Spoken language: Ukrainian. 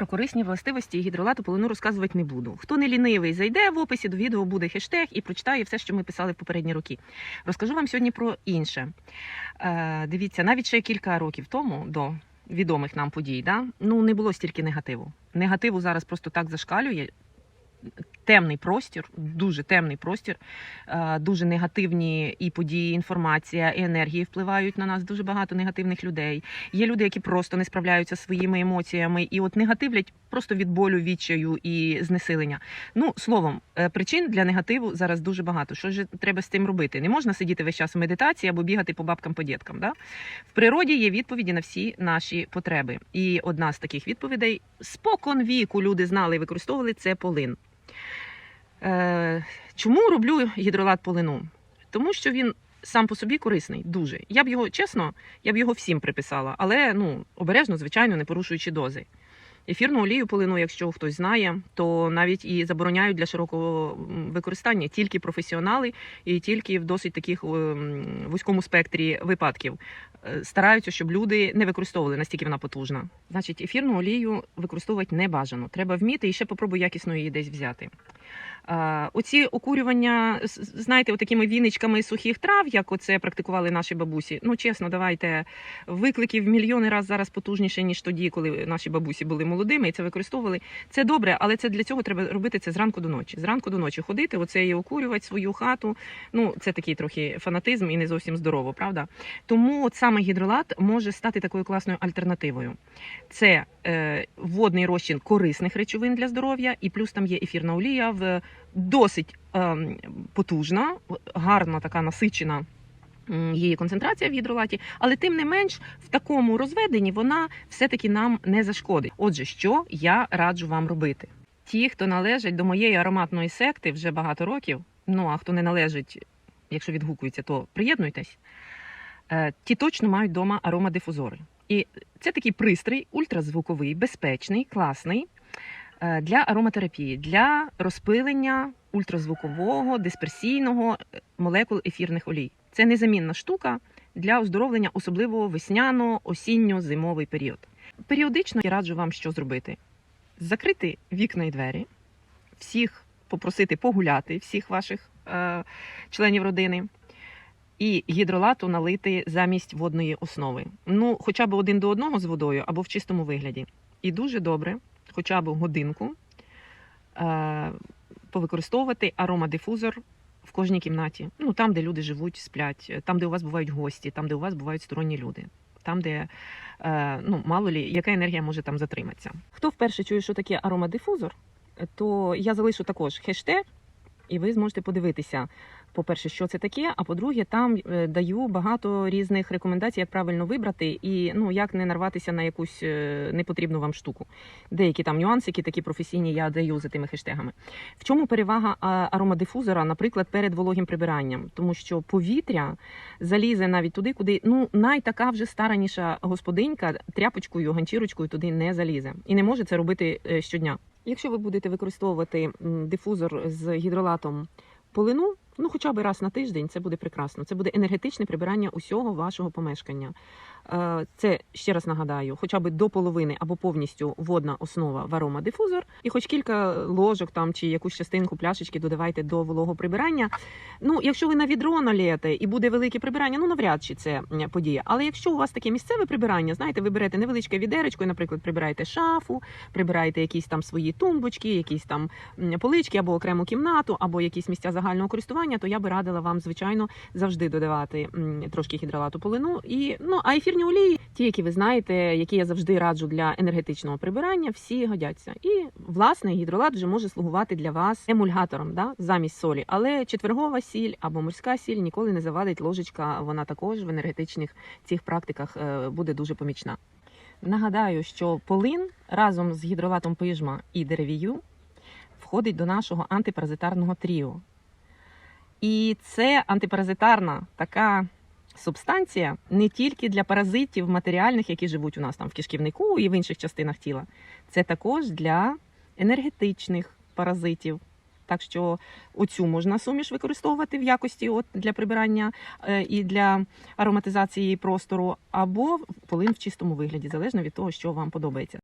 Про корисні властивості гідролату полину розказувати не буду. Хто не лінивий, зайде в описі до відео буде хештег і прочитає все, що ми писали в попередні роки. Розкажу вам сьогодні про інше. Е, дивіться, навіть ще кілька років тому до відомих нам подій, да, ну не було стільки негативу. Негативу зараз просто так зашкалює. Темний простір, дуже темний простір, е, дуже негативні і події, інформація, і енергії впливають на нас. Дуже багато негативних людей. Є люди, які просто не справляються своїми емоціями, і от негативлять просто від болю, відчаю і знесилення. Ну словом, е, причин для негативу зараз дуже багато. Що ж треба з цим робити? Не можна сидіти весь час у медитації або бігати по бабкам по діткам. Да? В природі є відповіді на всі наші потреби. І одна з таких відповідей спокон віку люди знали і використовували це полин. Е, чому роблю гідролат полину? Тому що він сам по собі корисний, дуже. Я б його, чесно, я б його всім приписала, але ну, обережно, звичайно, не порушуючи дози. Ефірну олію полину, якщо хтось знає, то навіть і забороняють для широкого використання тільки професіонали і тільки в досить таких вузькому спектрі випадків. Е, Стараються, щоб люди не використовували настільки вона потужна. Значить, ефірну олію використовувати не бажано. Треба вміти і ще попробуй якісно її десь взяти. Оці окурювання, знаєте, такими віничками сухих трав, як оце практикували наші бабусі. Ну, чесно, давайте викликів мільйони раз зараз потужніше, ніж тоді, коли наші бабусі були молодими і це використовували. Це добре, але це для цього треба робити це зранку до ночі. Зранку до ночі ходити, оце і окурювати свою хату. Ну, це такий трохи фанатизм і не зовсім здорово, правда? Тому от саме гідролат може стати такою класною альтернативою. Це е, водний розчин корисних речовин для здоров'я, і плюс там є ефірна олія в досить ем, потужна, гарна така насичена. Її концентрація в гідролаті, але тим не менш в такому розведенні вона все-таки нам не зашкодить. Отже, що я раджу вам робити? Ті, хто належать до моєї ароматної секти вже багато років. Ну а хто не належить, якщо відгукується, то приєднуйтесь. Е, Ті точно мають вдома аромадифузори. І це такий пристрій, ультразвуковий, безпечний, класний для ароматерапії, для розпилення ультразвукового, дисперсійного е, молекул ефірних олій. Це незамінна штука для оздоровлення, особливо весняно, осінньо-зимовий період. Періодично я раджу вам що зробити: закрити вікна і двері, всіх попросити погуляти, всіх ваших е, членів родини. І гідролату налити замість водної основи. Ну, хоча б один до одного з водою або в чистому вигляді. І дуже добре, хоча б годинку, е, повикористовувати аромадифузор в кожній кімнаті. Ну, там, де люди живуть, сплять, там, де у вас бувають гості, там, де у вас бувають сторонні люди. Там, де е, ну, мало лі, яка енергія може там затриматися. Хто вперше чує, що таке аромадифузор, то я залишу також хештег, і ви зможете подивитися, по-перше, що це таке. А по-друге, там е, даю багато різних рекомендацій, як правильно вибрати і ну як не нарватися на якусь е, непотрібну вам штуку. Деякі там нюансики, такі професійні, я даю за тими хештегами. В чому перевага аромадифузора, наприклад, перед вологим прибиранням? Тому що повітря залізе навіть туди, куди ну найтака вже стараніша господинька тряпочкою, ганчірочкою туди не залізе і не може це робити е, щодня. Якщо ви будете використовувати дифузор з гідролатом полину, ну хоча б раз на тиждень, це буде прекрасно. Це буде енергетичне прибирання усього вашого помешкання. Це ще раз нагадаю, хоча б до половини або повністю водна основа в аромадифузор, і хоч кілька ложок там чи якусь частинку пляшечки додавайте до вологого прибирання. Ну, якщо ви на відро налієте і буде велике прибирання, ну навряд чи це подія. Але якщо у вас таке місцеве прибирання, знаєте, ви берете невеличке відеречко, і, наприклад, прибираєте шафу, прибираєте якісь там свої тумбочки, якісь там полички або окрему кімнату, або якісь місця загального користування, то я би радила вам, звичайно, завжди додавати трошки гідролату полину. І ну а ефірні олії, ті, які ви знаєте, які я завжди раджу для енергетичного прибирання, всі годяться. І власне гідролат вже може слугувати для вас емульгатором, да, замість солі. Але четвергова сіль або морська сіль ніколи не завадить ложечка. Вона також в енергетичних цих практиках е, буде дуже помічна. Нагадаю, що полин разом з гідролатом пижма і деревію входить до нашого антипаразитарного тріо. І це антипаразитарна така субстанція не тільки для паразитів матеріальних, які живуть у нас там в кишківнику і в інших частинах тіла, це також для енергетичних паразитів. Так що оцю можна суміш використовувати в якості от для прибирання е, і для ароматизації простору, або полин в чистому вигляді, залежно від того, що вам подобається.